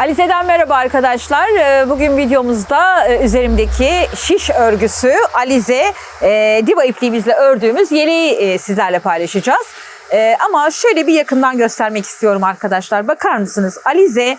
Alize'den merhaba arkadaşlar. Ee, Bugün videomuzda e, üzerimdeki şiş örgüsü Alize e, diva ipliğimizle ördüğümüz yeleği e, sizlerle paylaşacağız. Ama şöyle bir yakından göstermek istiyorum arkadaşlar. Bakar mısınız? Alize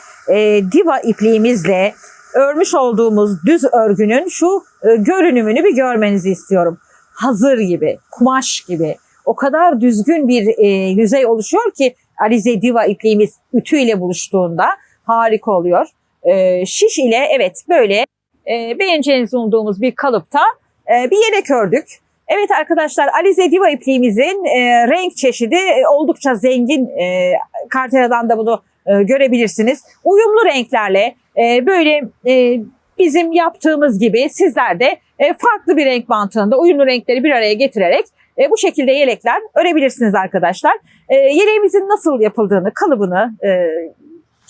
diva ipliğimizle örmüş olduğumuz düz örgünün şu görünümünü bir görmenizi istiyorum. Hazır gibi, kumaş gibi. O kadar düzgün bir yüzey oluşuyor ki Alize diva ipliğimiz ütüyle buluştuğunda harika oluyor. E, şiş ile evet böyle e, beğeneceğinizi umduğumuz bir kalıpta e, bir yelek ördük. Evet arkadaşlar Alize Diva ipliğimizin e, renk çeşidi e, oldukça zengin. E, Kartera'dan da bunu e, görebilirsiniz. Uyumlu renklerle e, böyle e, bizim yaptığımız gibi sizler de e, farklı bir renk mantığında uyumlu renkleri bir araya getirerek e, bu şekilde yelekler örebilirsiniz arkadaşlar. E, yeleğimizin nasıl yapıldığını, kalıbını e,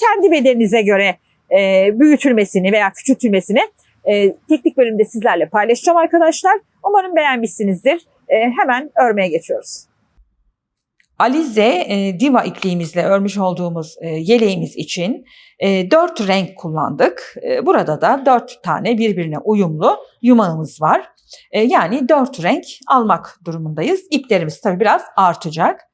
kendi bedeninize göre e, büyütülmesini veya küçültülmesini e, teknik bölümde sizlerle paylaşacağım arkadaşlar. Umarım beğenmişsinizdir. E, hemen örmeye geçiyoruz. Alize e, diva ipliğimizle örmüş olduğumuz e, yeleğimiz için e, dört renk kullandık. E, burada da dört tane birbirine uyumlu yumağımız var. E, yani dört renk almak durumundayız. İplerimiz tabii biraz artacak.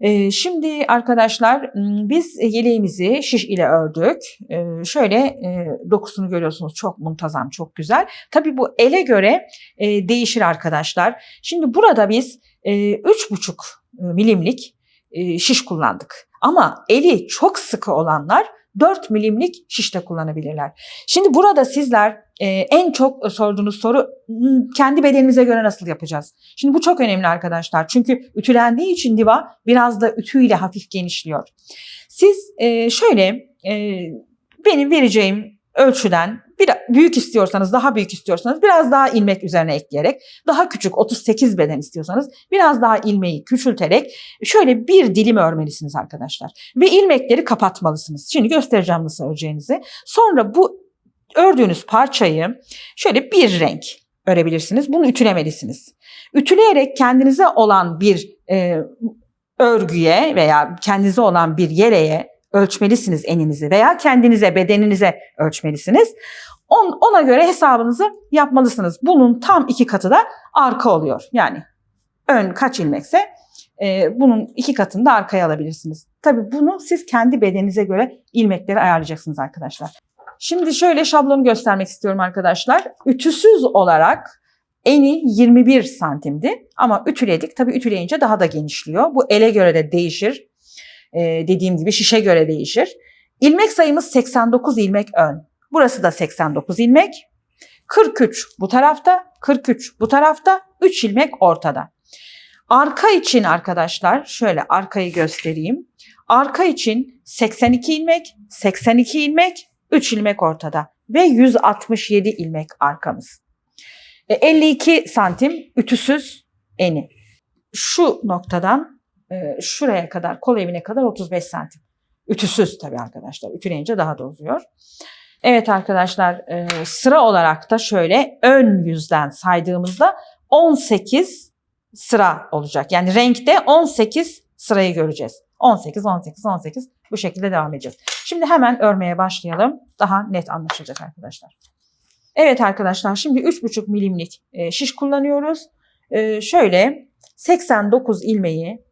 E, şimdi arkadaşlar m, biz yeleğimizi şiş ile ördük. E, şöyle e, dokusunu görüyorsunuz çok muntazam, çok güzel. Tabii bu ele göre e, değişir arkadaşlar. Şimdi burada biz e, üç buçuk milimlik e, şiş kullandık. Ama eli çok sıkı olanlar 4 milimlik şiş de kullanabilirler. Şimdi burada sizler e, en çok sorduğunuz soru "Hmm, kendi bedenimize göre nasıl yapacağız? Şimdi bu çok önemli arkadaşlar. Çünkü ütülendiği için diva biraz da ütüyle hafif genişliyor. Siz e, şöyle e, benim vereceğim ölçüden bir büyük istiyorsanız, daha büyük istiyorsanız biraz daha ilmek üzerine ekleyerek, daha küçük 38 beden istiyorsanız biraz daha ilmeği küçülterek şöyle bir dilim örmelisiniz arkadaşlar. Ve ilmekleri kapatmalısınız. Şimdi göstereceğim nasıl öreceğinizi. Sonra bu ördüğünüz parçayı şöyle bir renk örebilirsiniz. Bunu ütülemelisiniz. Ütüleyerek kendinize olan bir e, örgüye veya kendinize olan bir yeleğe ölçmelisiniz eninizi veya kendinize, bedeninize ölçmelisiniz. On, ona göre hesabınızı yapmalısınız. Bunun tam iki katı da arka oluyor. Yani ön kaç ilmekse e, bunun iki katını da arkaya alabilirsiniz. Tabii bunu siz kendi bedeninize göre ilmekleri ayarlayacaksınız arkadaşlar. Şimdi şöyle şablonu göstermek istiyorum arkadaşlar. Ütüsüz olarak eni 21 santimdi ama ütüledik. Tabii ütüleyince daha da genişliyor. Bu ele göre de değişir. Ee, dediğim gibi şişe göre değişir. İlmek sayımız 89 ilmek ön. Burası da 89 ilmek. 43 bu tarafta, 43 bu tarafta, 3 ilmek ortada. Arka için arkadaşlar şöyle arkayı göstereyim. Arka için 82 ilmek, 82 ilmek, 3 ilmek ortada ve 167 ilmek arkamız. E, 52 santim ütüsüz eni. Şu noktadan e, şuraya kadar, kol evine kadar 35 santim. Ütüsüz tabii arkadaşlar. Ütüleyince daha da uzuyor. Evet arkadaşlar e, sıra olarak da şöyle ön yüzden saydığımızda 18 sıra olacak. Yani renkte 18 sırayı göreceğiz. 18, 18, 18 bu şekilde devam edeceğiz. Şimdi hemen örmeye başlayalım. Daha net anlaşılacak arkadaşlar. Evet arkadaşlar şimdi 3,5 milimlik e, şiş kullanıyoruz. E, şöyle 89 ilmeği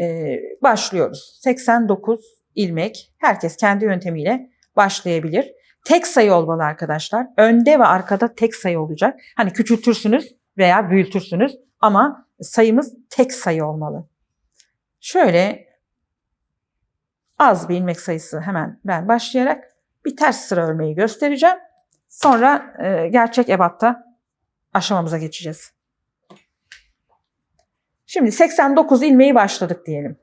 e, başlıyoruz. 89 ilmek herkes kendi yöntemiyle başlayabilir. Tek sayı olmalı arkadaşlar. Önde ve arkada tek sayı olacak. Hani küçültürsünüz veya büyütürsünüz ama sayımız tek sayı olmalı. Şöyle az bir ilmek sayısı hemen ben başlayarak bir ters sıra örmeyi göstereceğim. Sonra e, gerçek ebatta aşamamıza geçeceğiz. Şimdi 89 ilmeği başladık diyelim.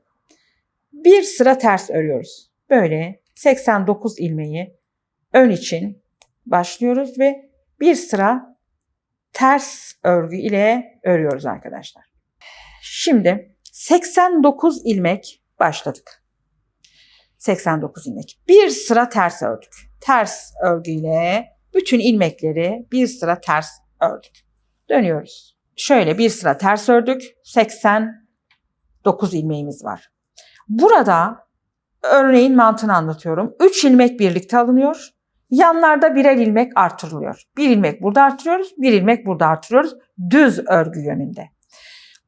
Bir sıra ters örüyoruz. Böyle 89 ilmeği ön için başlıyoruz ve bir sıra ters örgü ile örüyoruz arkadaşlar. Şimdi 89 ilmek başladık. 89 ilmek. Bir sıra ters ördük. Ters örgüyle bütün ilmekleri bir sıra ters ördük. Dönüyoruz. Şöyle bir sıra ters ördük. 89 ilmeğimiz var. Burada örneğin mantığını anlatıyorum. 3 ilmek birlikte alınıyor. Yanlarda birer ilmek artırılıyor. Bir ilmek burada artırıyoruz, bir ilmek burada artırıyoruz. Düz örgü yönünde.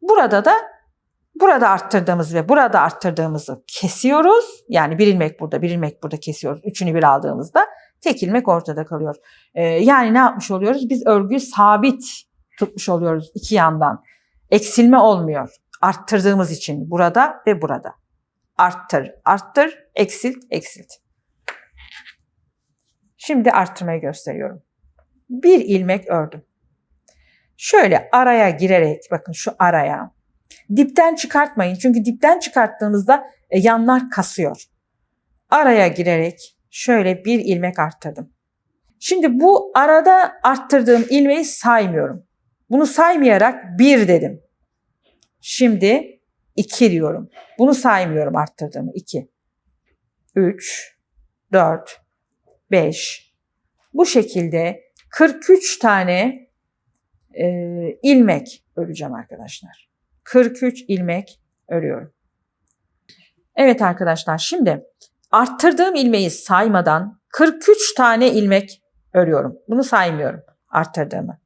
Burada da burada arttırdığımız ve burada arttırdığımızı kesiyoruz. Yani bir ilmek burada, bir ilmek burada kesiyoruz. Üçünü bir aldığımızda tek ilmek ortada kalıyor. Ee, yani ne yapmış oluyoruz? Biz örgüyü sabit tutmuş oluyoruz iki yandan. Eksilme olmuyor. Arttırdığımız için burada ve burada. Arttır, arttır, eksilt, eksilt. Şimdi arttırmayı gösteriyorum. Bir ilmek ördüm. Şöyle araya girerek bakın şu araya. Dipten çıkartmayın çünkü dipten çıkarttığınızda e, yanlar kasıyor. Araya girerek şöyle bir ilmek arttırdım. Şimdi bu arada arttırdığım ilmeği saymıyorum. Bunu saymayarak bir dedim. Şimdi iki diyorum. Bunu saymıyorum arttırdığımı. iki. Üç, dört, beş. Bu şekilde 43 tane e, ilmek öreceğim arkadaşlar. 43 ilmek örüyorum. Evet arkadaşlar şimdi arttırdığım ilmeği saymadan 43 tane ilmek örüyorum. Bunu saymıyorum arttırdığımı.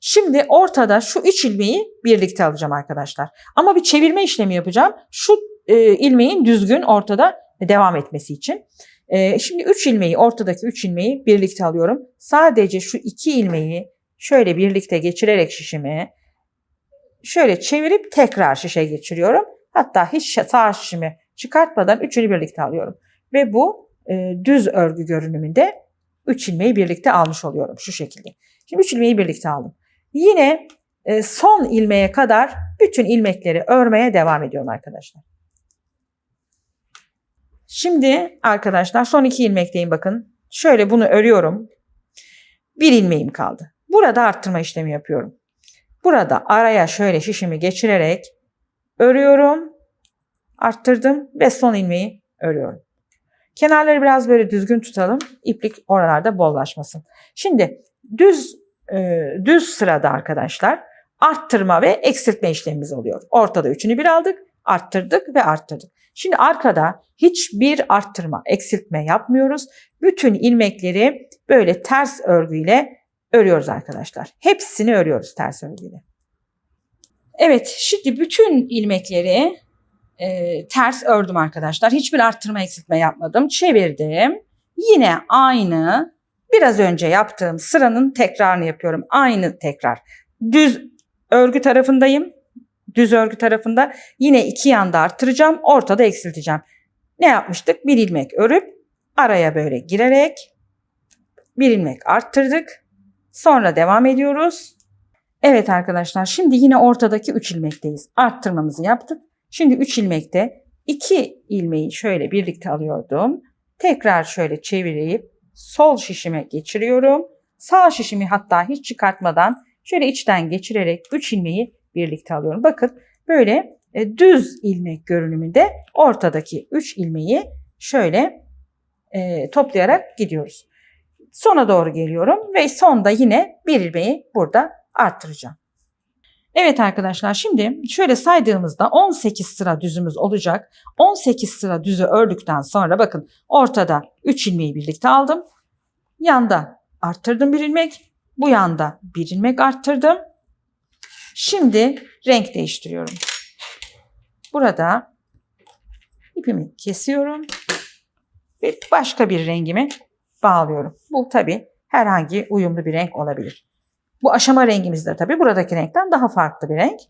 Şimdi ortada şu 3 ilmeği birlikte alacağım arkadaşlar. Ama bir çevirme işlemi yapacağım. Şu e, ilmeğin düzgün ortada devam etmesi için. E, şimdi 3 ilmeği ortadaki 3 ilmeği birlikte alıyorum. Sadece şu 2 ilmeği şöyle birlikte geçirerek şişimi şöyle çevirip tekrar şişe geçiriyorum. Hatta hiç sağ şişimi çıkartmadan üçünü birlikte alıyorum. Ve bu e, düz örgü görünümünde 3 ilmeği birlikte almış oluyorum şu şekilde. Şimdi 3 ilmeği birlikte aldım. Yine e, son ilmeğe kadar bütün ilmekleri örmeye devam ediyorum arkadaşlar. Şimdi arkadaşlar son iki ilmekteyim bakın. Şöyle bunu örüyorum. Bir ilmeğim kaldı. Burada arttırma işlemi yapıyorum. Burada araya şöyle şişimi geçirerek örüyorum. Arttırdım ve son ilmeği örüyorum. Kenarları biraz böyle düzgün tutalım. İplik oralarda bollaşmasın. Şimdi düz e, düz sırada arkadaşlar arttırma ve eksiltme işlemimiz oluyor. Ortada üçünü bir aldık, arttırdık ve arttırdık. Şimdi arkada hiçbir arttırma, eksiltme yapmıyoruz. Bütün ilmekleri böyle ters örgüyle örüyoruz arkadaşlar. Hepsini örüyoruz ters örgüyle. Evet, şimdi bütün ilmekleri e, ters ördüm arkadaşlar. Hiçbir arttırma eksiltme yapmadım. Çevirdim. Yine aynı biraz önce yaptığım sıranın tekrarını yapıyorum. Aynı tekrar. Düz örgü tarafındayım. Düz örgü tarafında yine iki yanda arttıracağım. Ortada eksilteceğim. Ne yapmıştık? Bir ilmek örüp araya böyle girerek bir ilmek arttırdık. Sonra devam ediyoruz. Evet arkadaşlar şimdi yine ortadaki 3 ilmekteyiz. Arttırmamızı yaptık. Şimdi 3 ilmekte 2 ilmeği şöyle birlikte alıyordum. Tekrar şöyle çevirip sol şişime geçiriyorum. Sağ şişimi hatta hiç çıkartmadan şöyle içten geçirerek 3 ilmeği birlikte alıyorum. Bakın böyle e, düz ilmek görünümünde ortadaki 3 ilmeği şöyle e, toplayarak gidiyoruz. Sona doğru geliyorum ve sonda yine bir ilmeği burada arttıracağım. Evet arkadaşlar şimdi şöyle saydığımızda 18 sıra düzümüz olacak. 18 sıra düzü ördükten sonra bakın ortada 3 ilmeği birlikte aldım. Yanda arttırdım bir ilmek. Bu yanda bir ilmek arttırdım. Şimdi renk değiştiriyorum. Burada ipimi kesiyorum ve başka bir rengimi bağlıyorum. Bu tabi herhangi uyumlu bir renk olabilir. Bu aşama rengimiz de tabi buradaki renkten daha farklı bir renk.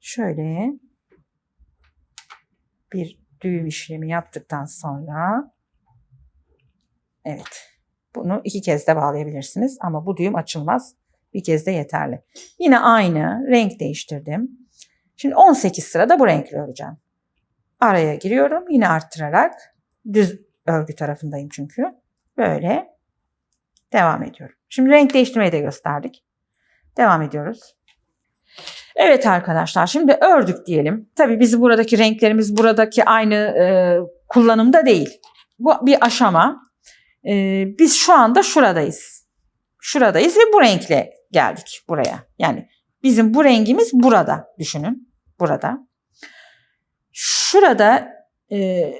Şöyle bir düğüm işlemi yaptıktan sonra evet bunu iki kez de bağlayabilirsiniz ama bu düğüm açılmaz. Bir kez de yeterli. Yine aynı renk değiştirdim. Şimdi 18 sırada bu renkli öreceğim. Araya giriyorum yine arttırarak düz örgü tarafındayım çünkü. Böyle devam ediyorum. Şimdi renk değiştirmeyi de gösterdik. Devam ediyoruz. Evet arkadaşlar şimdi ördük diyelim. Tabii bizim buradaki renklerimiz buradaki aynı e, kullanımda değil. Bu bir aşama. E, biz şu anda şuradayız. Şuradayız ve bu renkle geldik buraya. Yani bizim bu rengimiz burada düşünün. Burada. Şurada e,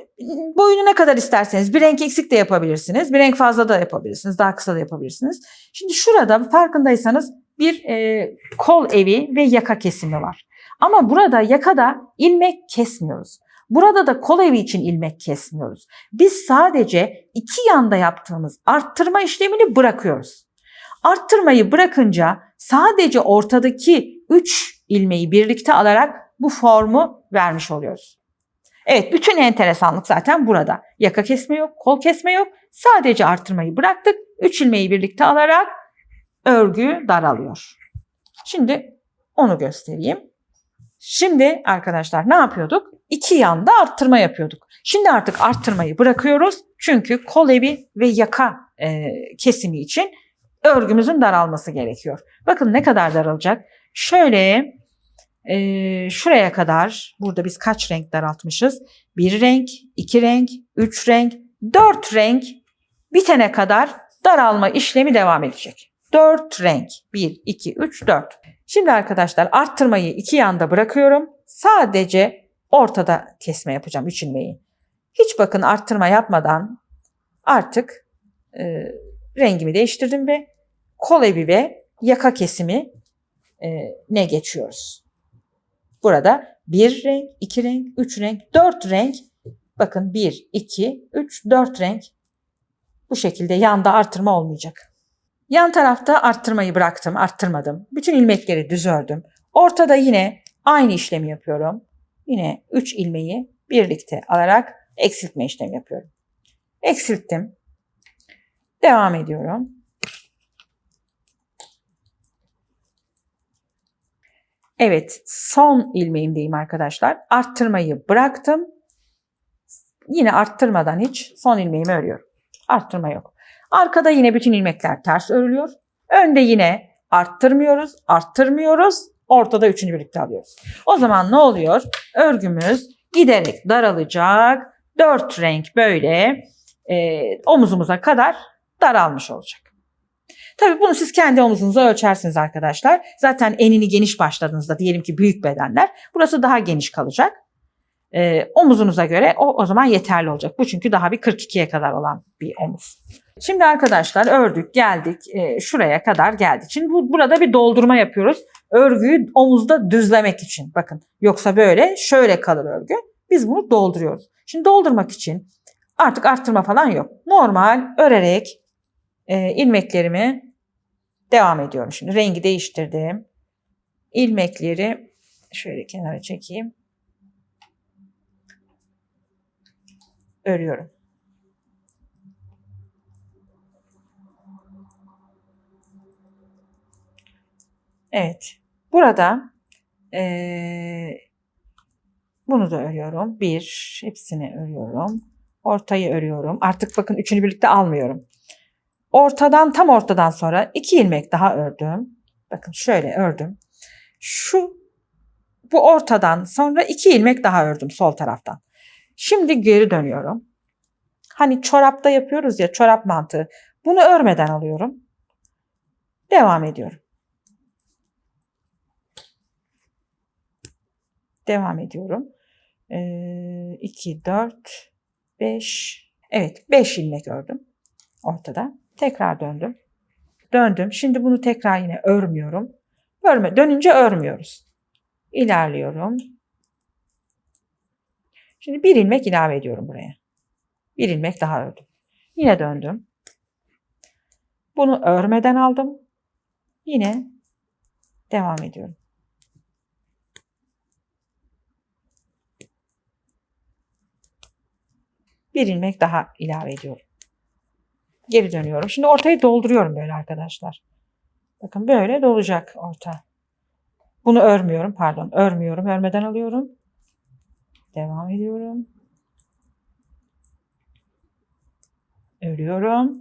boyunu ne kadar isterseniz bir renk eksik de yapabilirsiniz. Bir renk fazla da yapabilirsiniz. Daha kısa da yapabilirsiniz. Şimdi şurada farkındaysanız bir e, kol evi ve yaka kesimi var. Ama burada yakada ilmek kesmiyoruz. Burada da kol evi için ilmek kesmiyoruz. Biz sadece iki yanda yaptığımız arttırma işlemini bırakıyoruz. Arttırmayı bırakınca sadece ortadaki 3 ilmeği birlikte alarak bu formu vermiş oluyoruz. Evet bütün enteresanlık zaten burada. Yaka kesme yok, kol kesme yok. Sadece arttırmayı bıraktık. 3 ilmeği birlikte alarak örgü daralıyor. Şimdi onu göstereyim. Şimdi arkadaşlar ne yapıyorduk? İki yanda arttırma yapıyorduk. Şimdi artık arttırmayı bırakıyoruz. Çünkü kol evi ve yaka e, kesimi için örgümüzün daralması gerekiyor. Bakın ne kadar daralacak. Şöyle e, şuraya kadar burada biz kaç renk daraltmışız? Bir renk, iki renk, üç renk, dört renk bitene kadar daralma işlemi devam edecek. Dört renk. Bir, iki, üç, dört. Şimdi arkadaşlar arttırmayı iki yanda bırakıyorum. Sadece ortada kesme yapacağım üç ilmeği. Hiç bakın arttırma yapmadan artık e, rengimi değiştirdim ve kol evi ve yaka kesimi e, ne geçiyoruz. Burada bir renk, iki renk, üç renk, dört renk. Bakın bir, iki, üç, dört renk. Bu şekilde yanda artırma olmayacak. Yan tarafta arttırmayı bıraktım, arttırmadım. Bütün ilmekleri düz ördüm. Ortada yine aynı işlemi yapıyorum. Yine 3 ilmeği birlikte alarak eksiltme işlemi yapıyorum. Eksilttim. Devam ediyorum. Evet, son ilmeğimdeyim arkadaşlar. Arttırmayı bıraktım. Yine arttırmadan hiç son ilmeğimi örüyorum. Arttırma yok. Arkada yine bütün ilmekler ters örülüyor. Önde yine arttırmıyoruz, arttırmıyoruz. Ortada üçünü birlikte alıyoruz. O zaman ne oluyor? Örgümüz giderek daralacak. Dört renk böyle e, omuzumuza kadar daralmış olacak. Tabii bunu siz kendi omuzunuza ölçersiniz arkadaşlar. Zaten enini geniş başladığınızda diyelim ki büyük bedenler burası daha geniş kalacak. Ee, omuzunuza göre o, o zaman yeterli olacak. Bu çünkü daha bir 42'ye kadar olan bir omuz. Şimdi arkadaşlar ördük geldik e, şuraya kadar geldik. Şimdi bu, burada bir doldurma yapıyoruz. Örgüyü omuzda düzlemek için. Bakın yoksa böyle şöyle kalır örgü. Biz bunu dolduruyoruz. Şimdi doldurmak için artık arttırma falan yok. Normal örerek e, ilmeklerimi devam ediyorum. Şimdi rengi değiştirdim. İlmekleri şöyle kenara çekeyim. Örüyorum. Evet. Burada eee, bunu da örüyorum. Bir, hepsini örüyorum. Ortayı örüyorum. Artık bakın üçünü birlikte almıyorum. Ortadan tam ortadan sonra iki ilmek daha ördüm. Bakın şöyle ördüm. Şu bu ortadan sonra iki ilmek daha ördüm sol taraftan. Şimdi geri dönüyorum. Hani çorapta yapıyoruz ya çorap mantığı. Bunu örmeden alıyorum. Devam ediyorum. Devam ediyorum. 2, 4, 5. Evet 5 ilmek ördüm ortada. Tekrar döndüm. Döndüm. Şimdi bunu tekrar yine örmüyorum. Örme, dönünce örmüyoruz. İlerliyorum. Şimdi bir ilmek ilave ediyorum buraya. Bir ilmek daha ördüm. Yine döndüm. Bunu örmeden aldım. Yine devam ediyorum. Bir ilmek daha ilave ediyorum. Geri dönüyorum. Şimdi ortayı dolduruyorum böyle arkadaşlar. Bakın böyle dolacak orta. Bunu örmüyorum pardon. Örmüyorum. Örmeden alıyorum. Devam ediyorum. Örüyorum.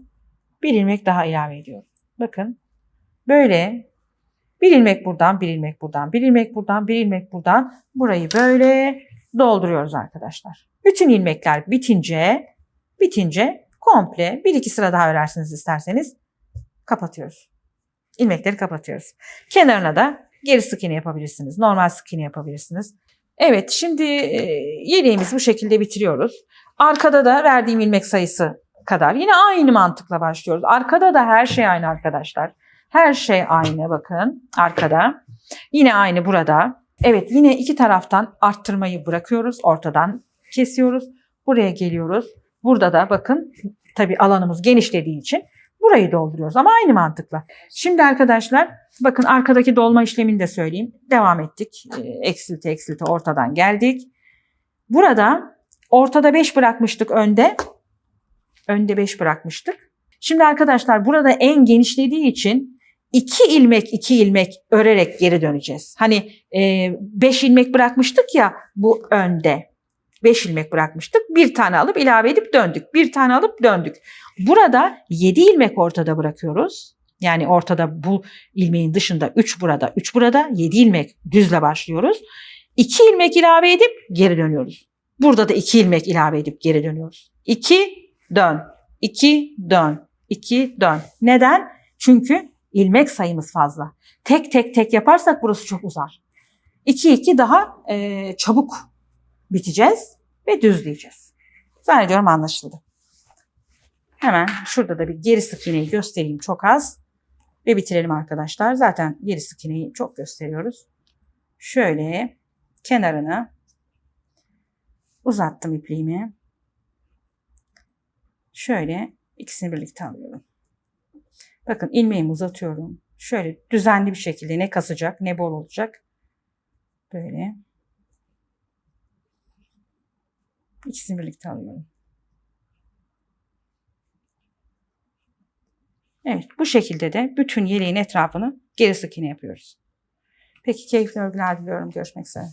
Bir ilmek daha ilave ediyorum. Bakın böyle bir ilmek buradan, bir ilmek buradan, bir ilmek buradan, bir ilmek buradan. Burayı böyle dolduruyoruz arkadaşlar. Bütün ilmekler bitince, bitince komple bir iki sıra daha örersiniz isterseniz kapatıyoruz. İlmekleri kapatıyoruz. Kenarına da geri sık iğne yapabilirsiniz. Normal sık iğne yapabilirsiniz. Evet şimdi e, yeleğimizi bu şekilde bitiriyoruz. Arkada da verdiğim ilmek sayısı kadar yine aynı mantıkla başlıyoruz. Arkada da her şey aynı arkadaşlar. Her şey aynı bakın arkada. Yine aynı burada. Evet yine iki taraftan arttırmayı bırakıyoruz. Ortadan kesiyoruz. Buraya geliyoruz. Burada da bakın tabii alanımız genişlediği için burayı dolduruyoruz ama aynı mantıkla. Şimdi arkadaşlar bakın arkadaki dolma işlemini de söyleyeyim. Devam ettik. Ee, Eksilte eksilte ortadan geldik. Burada ortada 5 bırakmıştık önde. Önde 5 bırakmıştık. Şimdi arkadaşlar burada en genişlediği için iki ilmek iki ilmek örerek geri döneceğiz. Hani 5 ilmek bırakmıştık ya bu önde. 5 ilmek bırakmıştık. Bir tane alıp ilave edip döndük. Bir tane alıp döndük. Burada 7 ilmek ortada bırakıyoruz. Yani ortada bu ilmeğin dışında 3 burada, 3 burada, 7 ilmek düzle başlıyoruz. 2 ilmek ilave edip geri dönüyoruz. Burada da 2 ilmek ilave edip geri dönüyoruz. 2 dön, 2 dön, 2 dön. Neden? Çünkü ilmek sayımız fazla. Tek tek tek yaparsak burası çok uzar. 2 2 daha e, çabuk biteceğiz ve düzleyeceğiz. Zannediyorum anlaşıldı. Hemen şurada da bir geri sık iğneyi göstereyim çok az. Ve bitirelim arkadaşlar. Zaten geri sık iğneyi çok gösteriyoruz. Şöyle kenarını uzattım ipliğimi. Şöyle ikisini birlikte alıyorum. Bakın ilmeğimi uzatıyorum. Şöyle düzenli bir şekilde ne kasacak ne bol olacak. Böyle. İkisini birlikte alıyorum. Evet bu şekilde de bütün yeleğin etrafını geri sık iğne yapıyoruz. Peki keyifli örgüler diliyorum. Görüşmek üzere.